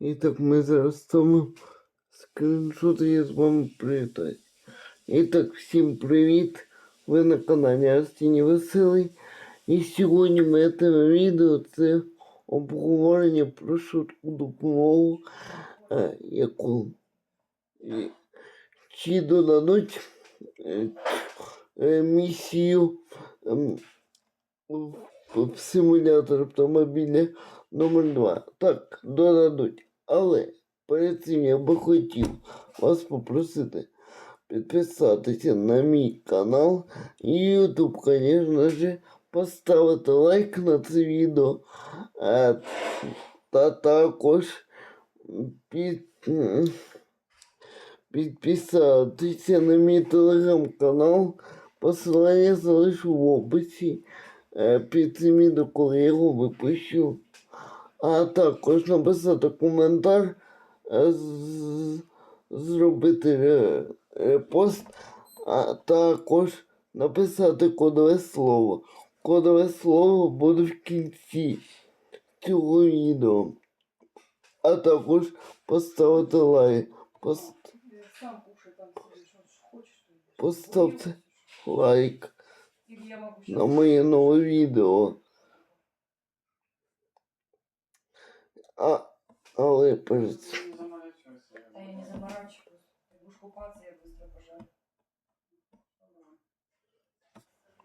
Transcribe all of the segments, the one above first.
І так ми зараз ставимо скріншоти, я з вами привітаю. І так, всім привіт! Ви на каналі Астіні Веселий. І сьогодні моє відео це обговорення про швидку допомогу, е, яку чи додадуть е, е, місію ем, в симулятор автомобіля номер 2. Так, додадуть. Але перед цим я би хотів вас попросити підписатися на мій канал і YouTube, звісно ж, поставити лайк на це відео. Е, та також під, м, підписатися на мій телеграм-канал. Посилання залишу в описі е, під цим відео, коли я його випущу. А також написати коментар, е, зробити репост, а також написати кодове слово. Кодове слово буде в кінці цього відео. А також поставити лайк. Пост... Поставте лайк на моє нове відео. А, але перед цим Да я не заморачиваюсь. Ты будешь купаться, я быстро пожарю.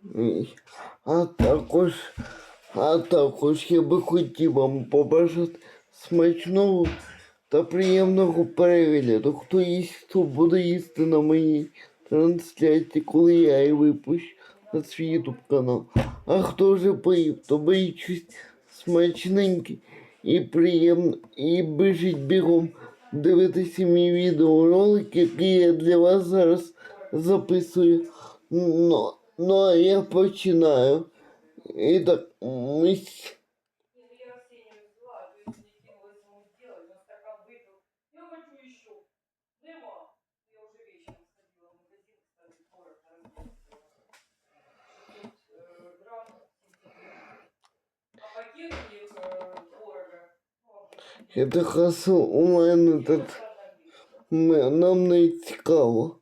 Ні. А також, а також я би хотів вам побажати смачного та приємного перегляду. Хто їсть, хто буде їсти на моїй трансляції, коли я її випущу на свій YouTube канал. А хто вже поїв, то беріть щось смачненьке і приємно, і біжіть бігом дивитися мій відеоролик, який я для вас зараз записую. Ну, ну а я починаю. І так, ми... обычный. Я така со- у мене Я тут нам не цікаво.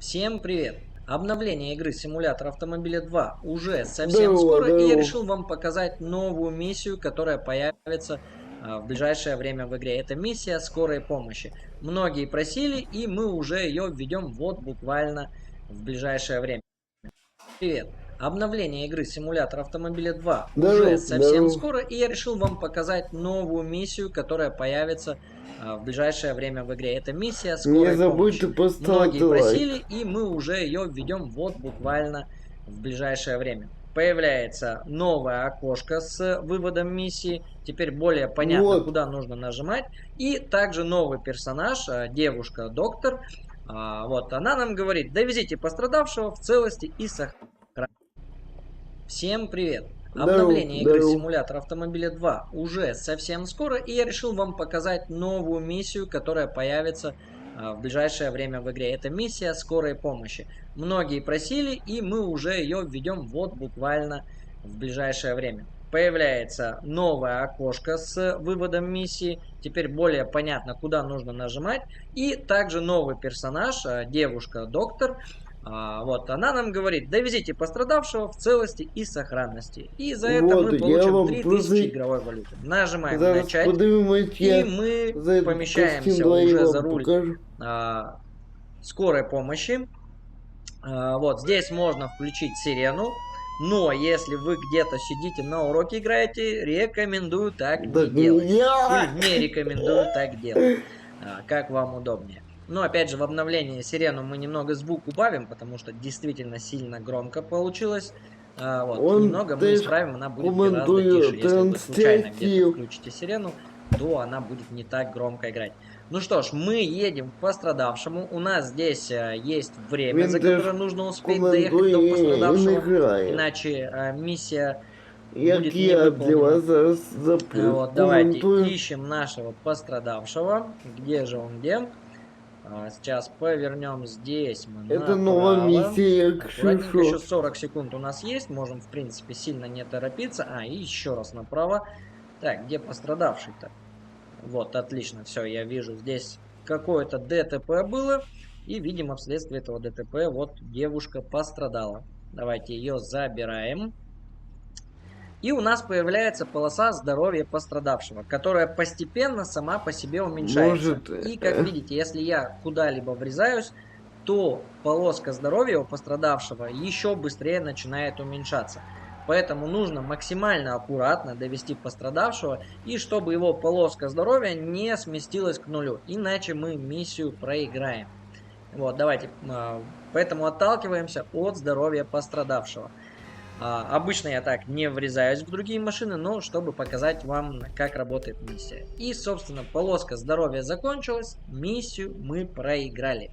Всем привет! Обновление игры симулятор автомобиля 2 уже совсем Здорово, скоро, и я решил вам показать новую миссию, которая появится а, в ближайшее время в игре. Это миссия скорой помощи. Многие просили, и мы уже ее введем вот буквально в ближайшее время. Привет! Обновление игры симулятор автомобиля 2 Здорово, уже совсем здорово. скоро, и я решил вам показать новую миссию, которая появится а, в ближайшее время в игре. Это миссия скорой Не забудьте помощи. поставити Многие лайк. просили, и мы уже ее введем вот буквально в ближайшее время. Появляется новое окошко с выводом миссии. Теперь более понятно, Вот. куда нужно нажимать. И также новый персонаж, а, девушка-доктор. А, Вот, она нам говорит, довезите пострадавшего в целости и сохранности. Всем привет! Обновление игры симулятор автомобиля 2 уже совсем скоро, и я решил вам показать новую миссию, которая появится а, в ближайшее время в игре. Это миссия скорой помощи. Многие просили, и мы уже ее введем вот буквально в ближайшее время. Появляется новое окошко с выводом миссии. Теперь более понятно, куда нужно нажимать. И также новый персонаж, а, девушка-доктор. А, Вот, она нам говорит, довезите пострадавшего в целости и сохранности. И за это Вот, мы получим вам 3000 просто- игровой валюты. Нажимаем Зараз начать. И мы за помещаемся уже за руль покажу. а, скорой помощи. А, вот здесь можно включить сирену. Но если вы где-то сидите на уроке играете, рекомендую так не Так, делать. я... Не рекомендую так делать. А, как вам удобнее. Но опять же в обновлении сирену мы немного звук убавим, потому что действительно сильно громко получилось. А, вот, Он немного мы исправим, она будет гораздо тише. Если вы случайно где-то включите сирену, то она будет не так громко играть. Ну что ж, мы едем к пострадавшему. У нас здесь э, есть время, Він за теж которое нужно успеть доехать Коментує до і не пострадавшего. грає. Иначе э, миссия Як буде я не для вас зараз Э, Вот, давайте запрекоментую. ищем нашего пострадавшего. Где же он, где? А, сейчас повернем здесь. Мы Это новая направо. миссия, Аккуратненько, еще Кшишо. 40 секунд у нас есть. Можем, в принципе, сильно не торопиться. А, и еще раз направо. Так, где пострадавший-то? Вот, отлично, все, я вижу. Здесь какое-то ДТП было. И, видимо, вследствие этого ДТП вот девушка пострадала. Давайте ее забираем. И у нас появляется полоса здоровья пострадавшего, которая постепенно сама по себе уменьшается. Может, И как э, видите, если я куда-либо врезаюсь, то полоска здоровья у пострадавшего еще быстрее начинает уменьшаться. Поэтому нужно максимально аккуратно довести пострадавшего, и чтобы его полоска здоровья не сместилась к нулю. Иначе мы миссию проиграем. Вот, давайте. а, Поэтому отталкиваемся от здоровья пострадавшего. А, Обычно я так не врезаюсь в другие машины, но чтобы показать вам, как работает миссия. И, собственно, полоска здоровья закончилась, миссию мы проиграли.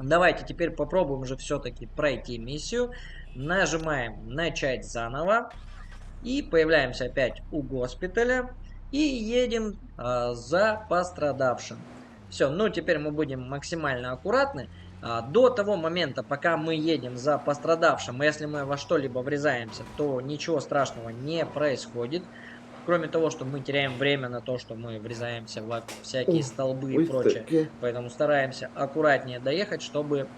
Давайте теперь попробуем же все-таки пройти миссию. Нажимаем начать заново. И появляемся опять у госпиталя. И едем а, за пострадавшим. Все, ну теперь мы будем максимально аккуратны. А, До того момента, пока мы едем за пострадавшим, если мы во что-либо врезаемся, то ничего страшного не происходит. Кроме того, что мы теряем время на то, что мы врезаемся во всякие столбы и прочее. Поэтому стараемся аккуратнее доехать, чтобы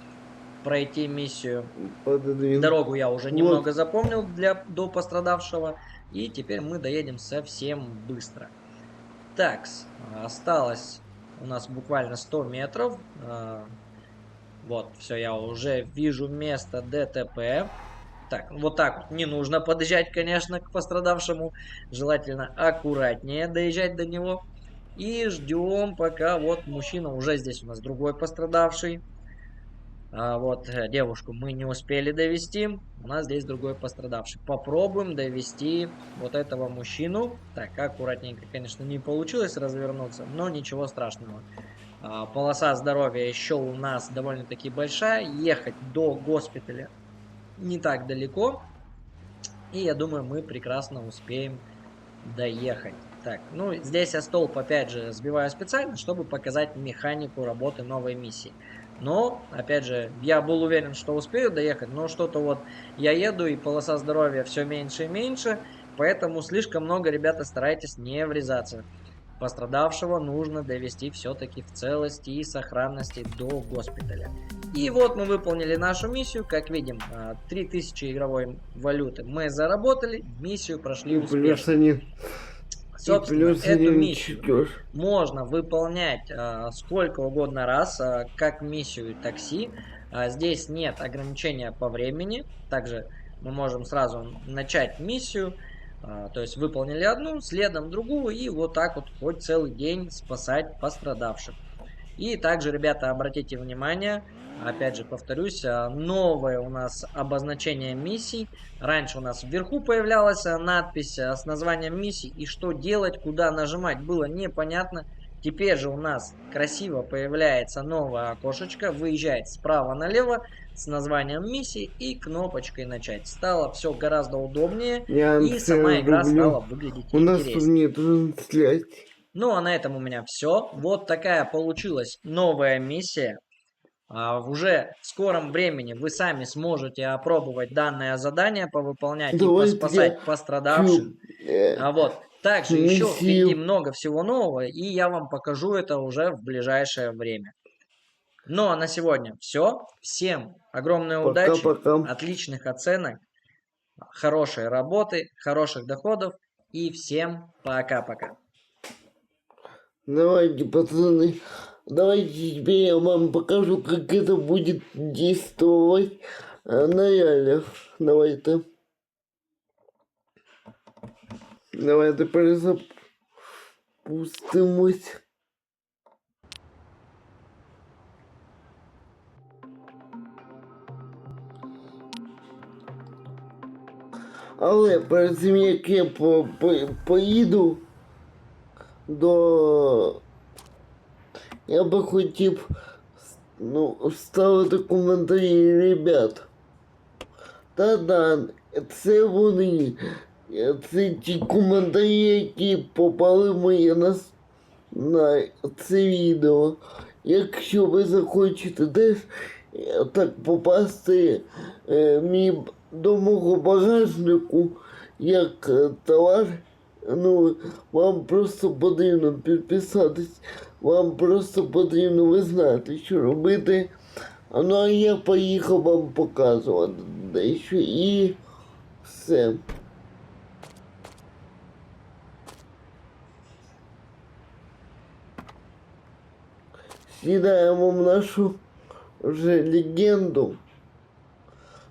пройти миссию. Дорогу я уже Вот. немного запомнил для до пострадавшего. И теперь мы доедем совсем быстро. Так, осталось у нас буквально 100 метров. А, Вот, все, я уже вижу место ДТП. Так, вот так вот не нужно подъезжать, конечно, к пострадавшему. Желательно аккуратнее доезжать до него. И ждем, пока вот мужчина уже здесь у нас другой пострадавший. А вот э, девушку мы не успели довести. У нас здесь другой пострадавший. Попробуем довести вот этого мужчину. Так, аккуратненько, конечно, не получилось развернуться, но ничего страшного. А, полоса здоровья еще у нас довольно-таки большая. Ехать до госпиталя не так далеко. И я думаю, мы прекрасно успеем доехать. Так, ну здесь я столб опять же сбиваю специально, чтобы показать механику работы новой миссии. Но, опять же, я был уверен, что успею доехать, но что-то вот я еду, и полоса здоровья все меньше и меньше, поэтому слишком много, ребята, старайтесь не врезаться. Пострадавшего нужно довести все-таки в целости и сохранности до госпиталя. И вот мы выполнили нашу миссию, как видим, а, 3000 игровой валюты мы заработали, миссию прошли И успешно. Собственно, эту миссию читёшь. можно выполнять а, сколько угодно раз, а, как миссию такси. А, здесь нет ограничения по времени. Также мы можем сразу начать миссию. то есть выполнили одну, следом другую и вот так вот хоть целый день спасать пострадавших. И также, ребята, обратите внимание, опять же повторюсь, а, новое у нас обозначение миссий. Раньше у нас вверху появлялась а, надпись а, с названием миссии, и что делать, куда нажимать, было непонятно. Теперь же у нас красиво появляется новое окошечко, выезжает справа налево с названием миссии и кнопочкой начать. Стало все гораздо удобнее, Я и сама игра люблю. стала выглядеть У нас тут интереснее. нет трансляции. Ну а на этом у меня все. Вот такая получилась новая миссия. А, в уже скором времени вы сами сможете опробовать данное задание, повыполнять Давайте и поспасать пострадавших. Э, А вот также еще Миссию. впереди много всего нового, и я вам покажу это уже в ближайшее время. Ну а на сегодня все. Всем огромной удачи, Пока-пока. отличных оценок, хорошей работы, хороших доходов и всем пока-пока. Давайте, пацаны, давайте теперь я вам покажу, как это будет действовать э, на реалиях. Давайте. Давайте перезапустимось. Але перед тим, як я по, по, поїду до. Я би хотів ну, вставити коментарі ребят. Та-да, це вони. Це ті коментарі, які попали в моє на, на це відео. якщо ви захочете теж е, так попасти е, мій, до мого багажнику як е, товар, ну вам просто потрібно підписатись, вам просто потрібно ви знаєте, що робити. А Ну а я поїхав вам показувати дещо і все. Сідаємо в нашу вже легенду.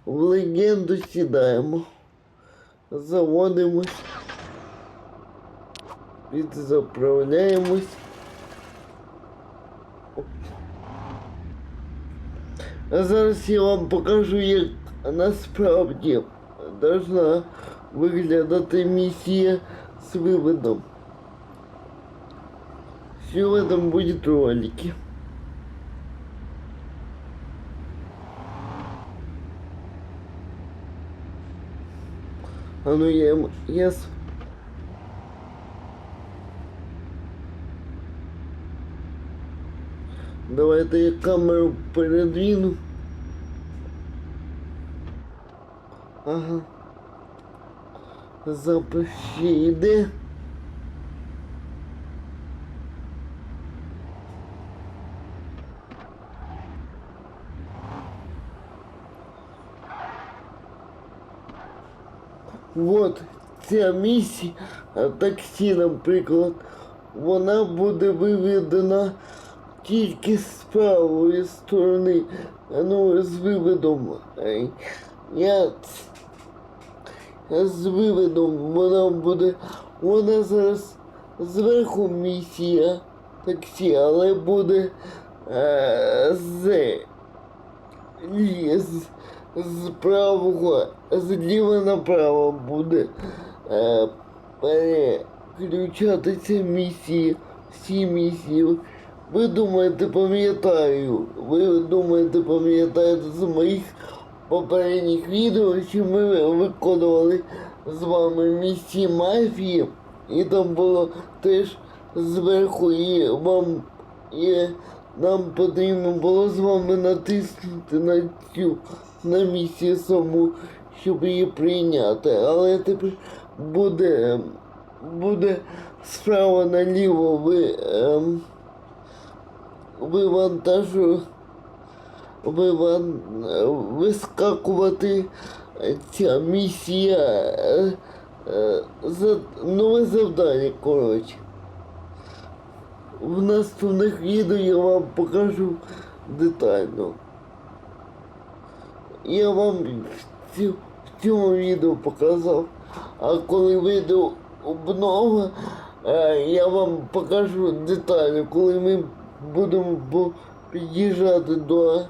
В легенду сідаємо. Заводимось. Підзаправляємось. А зараз я вам покажу, як насправді должна виглядати місія з виводом. Все в этом будет ролики. А ну я ему... Давайте я камеру передвину. Ага. Запис ще йде. Вот ця місія а таксі, наприклад, вона буде виведена Тільки з правої сторони, ну з виведом. Я з виведом вона буде. Вона зараз зверху місія таксі, але буде е, з з, з правого, зліва направо буде е, переключатися місії, всі місії. Ви думаєте, пам'ятаю, ви думаєте, пам'ятаєте з моїх попередніх відео, що ми виконували з вами місії мафії, і там було теж зверху і вам і нам потрібно було з вами натиснути на цю на місію саму, щоб її прийняти. Але тепер буде буде справа наліво ви ем, вивантажу виван, вискакувати ця місія е, е, за нове завдання, коротше. В наступних відео я вам покажу детально. Я вам в, цю, в цьому відео показав, а коли вийде обнова, е, я вам покажу детально, коли ми будемо по- під'їжджати до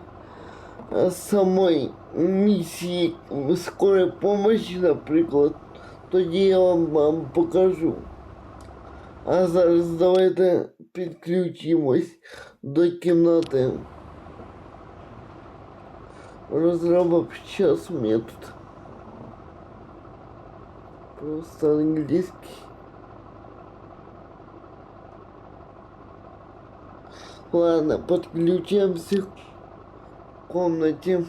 е, самої місії скорої помощі, наприклад, тоді я вам, вам покажу. А зараз давайте підключимось до кімнати. Розробок час метод. Просто английский. Ладно, подключаемся к комнате.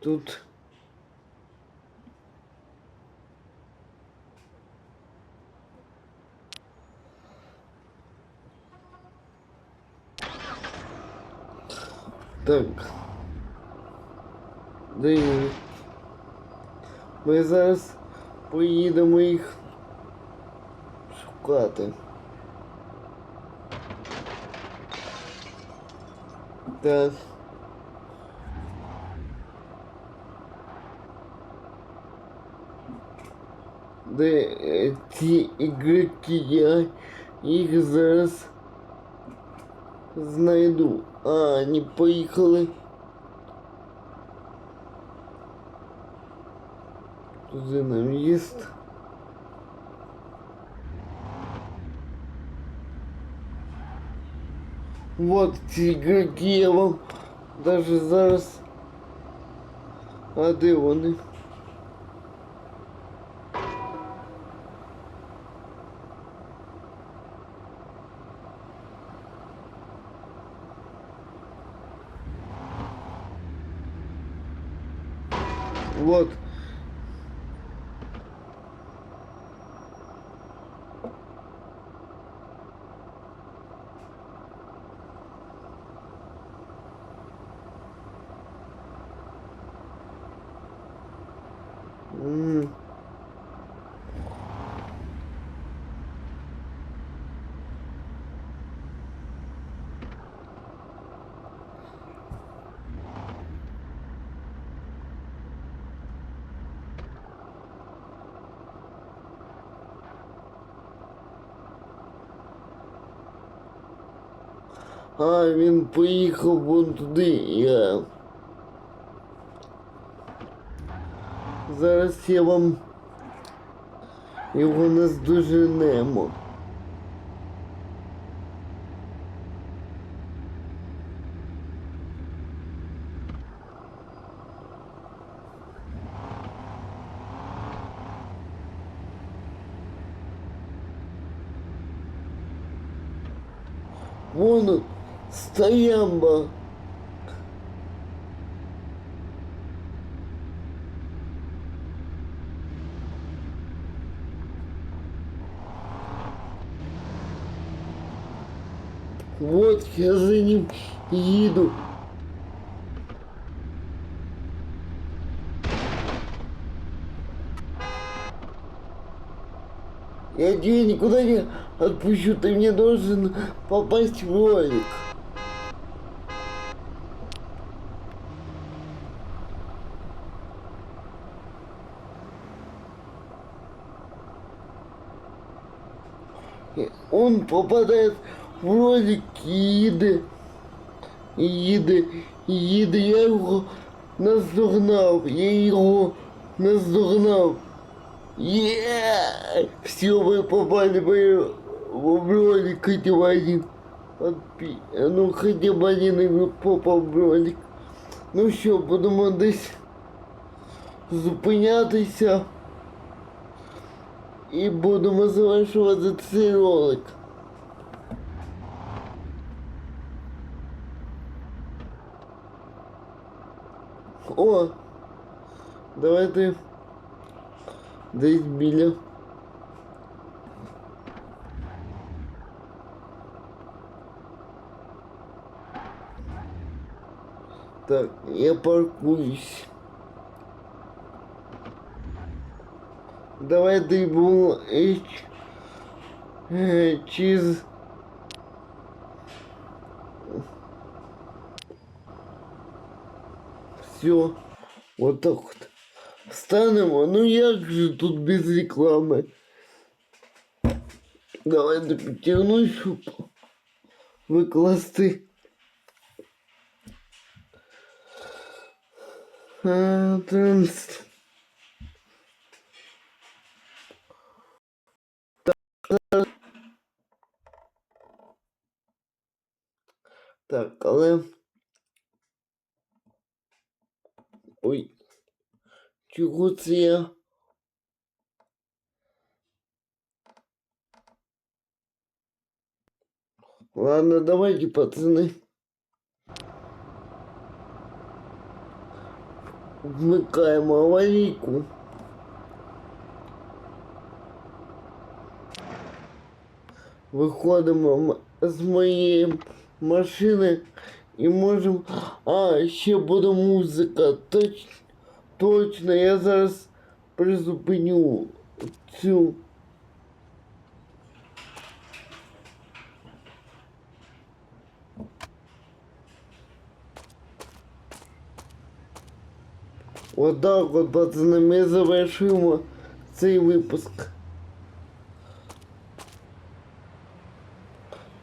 Тут Так. Дивіться. Ми зараз поїдемо їх шукати. Так. Де е, ці ігроки я їх зараз знайду. А, они поїхали. Туди на в'їзд. Вот Тигр вам даже зараз. А де вони? Вот. А, він поїхав вон туди. Я... Зараз я вам його наздоженемо. Вон он, стоямба. Вот я за ним еду. Я тебя никуда не отпущу, ты мне должен попасть в ролик. Он попадает в ролик и їде. І їде, і їде. Я його наздогнав, я його наздогнав. Yeah! Все, вы попали в в ролик хотя бы один. Подпи... Ну, хотя бы один игрок попав в ролик. Ну що, будемо десь зупинятися. І будемо завершувати цей ролик. Давайте десь біля. Так, я паркуюсь. Давайте йому H е, чіз. Все. Вот так вот. Встанемо. Ну як же тут без реклами? Давайте підтягну, щоб викласти. А, транс. Так, Так, але. Ой Чого це я? Ладно, давайте, пацаны. Вмикаємо аварійку. Виходимо м- з моєї машини і можемо. А, ще буде музика. Точ... Точно, я зараз призупиню цю. Отак от, пацани, ми завершуємо цей випуск.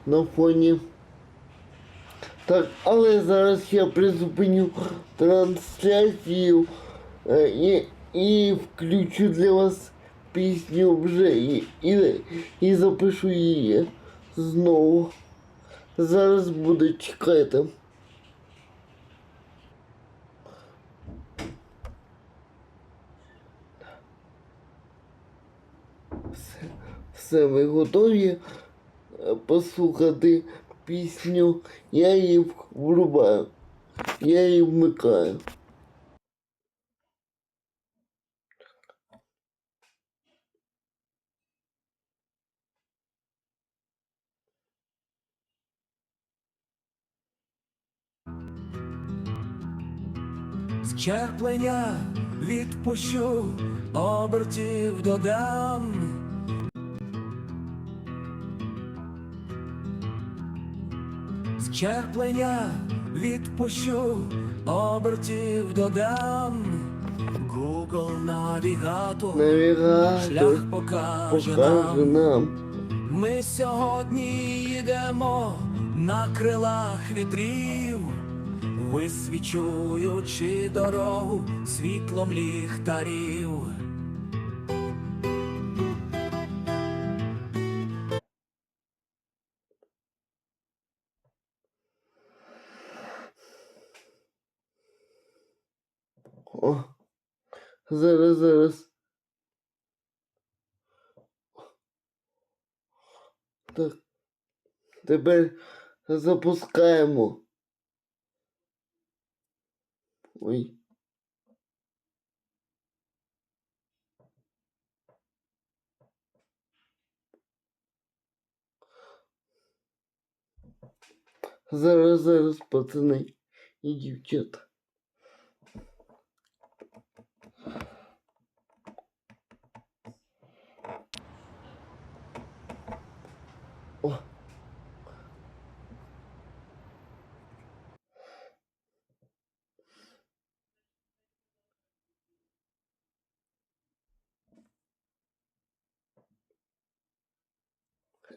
На фоні. Так, але зараз я призупиню трансляцію е, і, і включу для вас пісню вже і, і, і запишу її знову. Зараз буде чекайте. Все, все ви готові е, послухати пісню? Я її врубаю. Я її вмикаю. Щеплення відпущу, обертів додам. Щеплення відпущу, обертів додам. Google навігатор, Навігатор шлях покаже покаже нам. нам. Ми сьогодні їдемо на крилах вітрів, висвічуючи дорогу світлом ліхтарів. О, зараз, зараз. Так. Тепер запускаємо. Ой. Зараз, зараз, пацани і дівчата.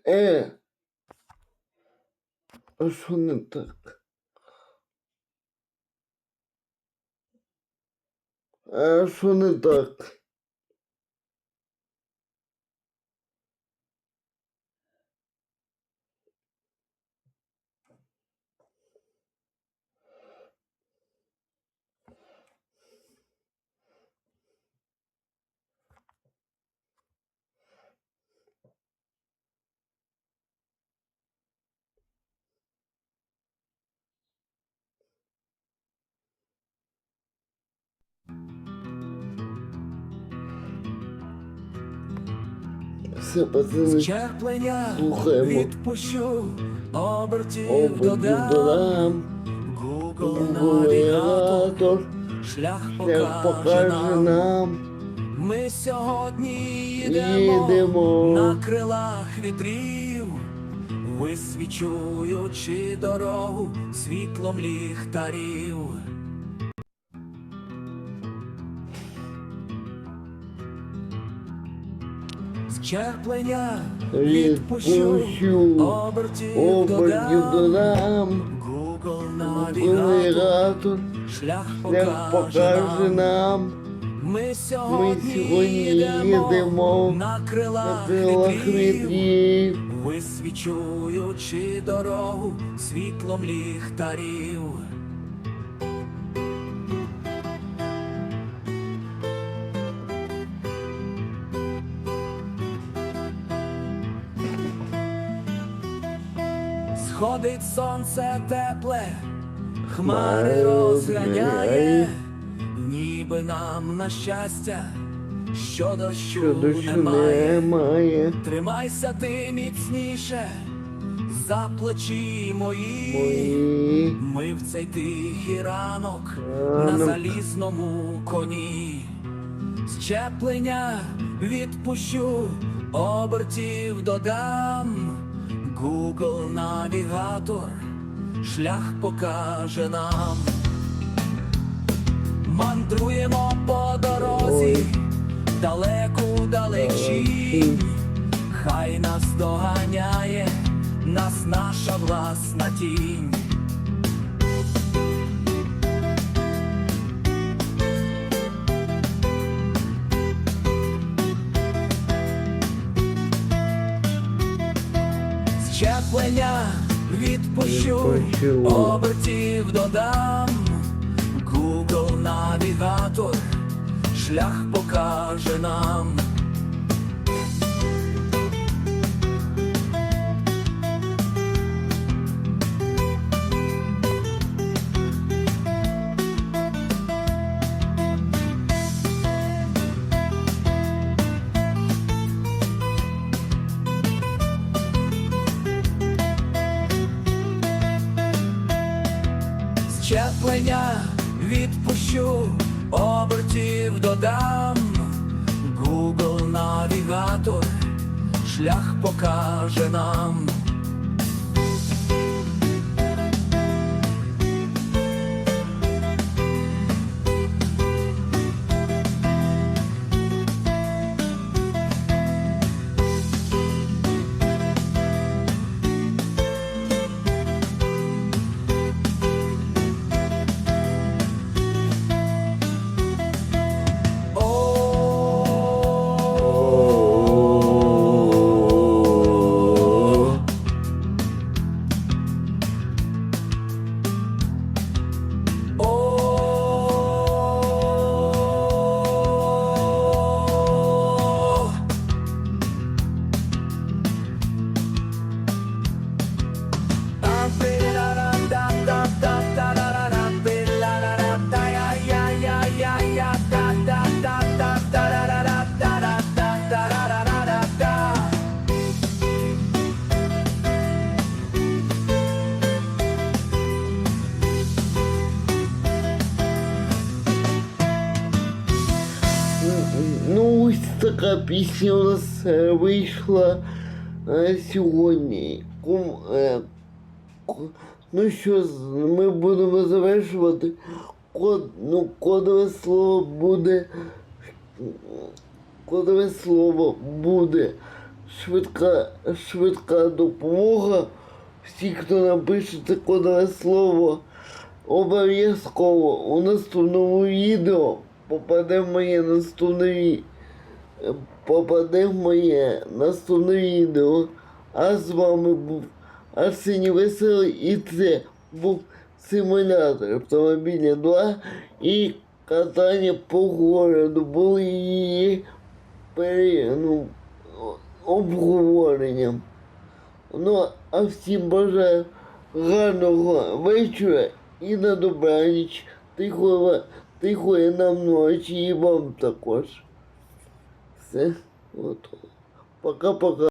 Е. А що не Все, пацани, Щеплення Слухаємо. відпущу, обертів обидві додам. додам. Google навігатор, Навігатор шлях покаже покаже нам. нам. Ми сьогодні їдемо, Їдемо. на крилах вітрів, висвічуючи дорогу світлом ліхтарів. очах відпущу обертів додам. Google навігатор шлях покаже нам. Ми сьогодні їдемо на крилах вітрів, висвічуючи дорогу світлом ліхтарів. Сонце тепле, хмари розганяє, ніби нам на щастя, що дощу, немає. Тримайся ти міцніше, за плечі мої. Ми в цей тихий ранок на залізному коні. Щеплення відпущу, обертів додам. Google навігатор шлях покаже нам. Мандруємо по дорозі, далеку далечінь. Хай нас доганяє, нас наша власна тінь. Щеплення відпущу, обертів додам. Google навігатор шлях покаже нам. Щеплення відпущу, обертів додам, Google навігатор, шлях покаже нам. Пісня у нас е, вийшла е, сьогодні. Е, ну що, ми будемо завершувати. Код, ну, кодове слово буде. Кодове слово буде швидка, швидка допомога. Всі, хто напише це кодове слово, обов'язково у наступному відео попаде в моє наступне ві- е, попаде в моє наступне відео. А з вами був Арсеній Веселий і це був симулятор автомобіля 2 і катання по городу. Були її ну, обговоренням. Ну, а всім бажаю гарного вечора і на добраніч, тихої, тихої нам ночі і вам також. Все, готово. Пока-пока.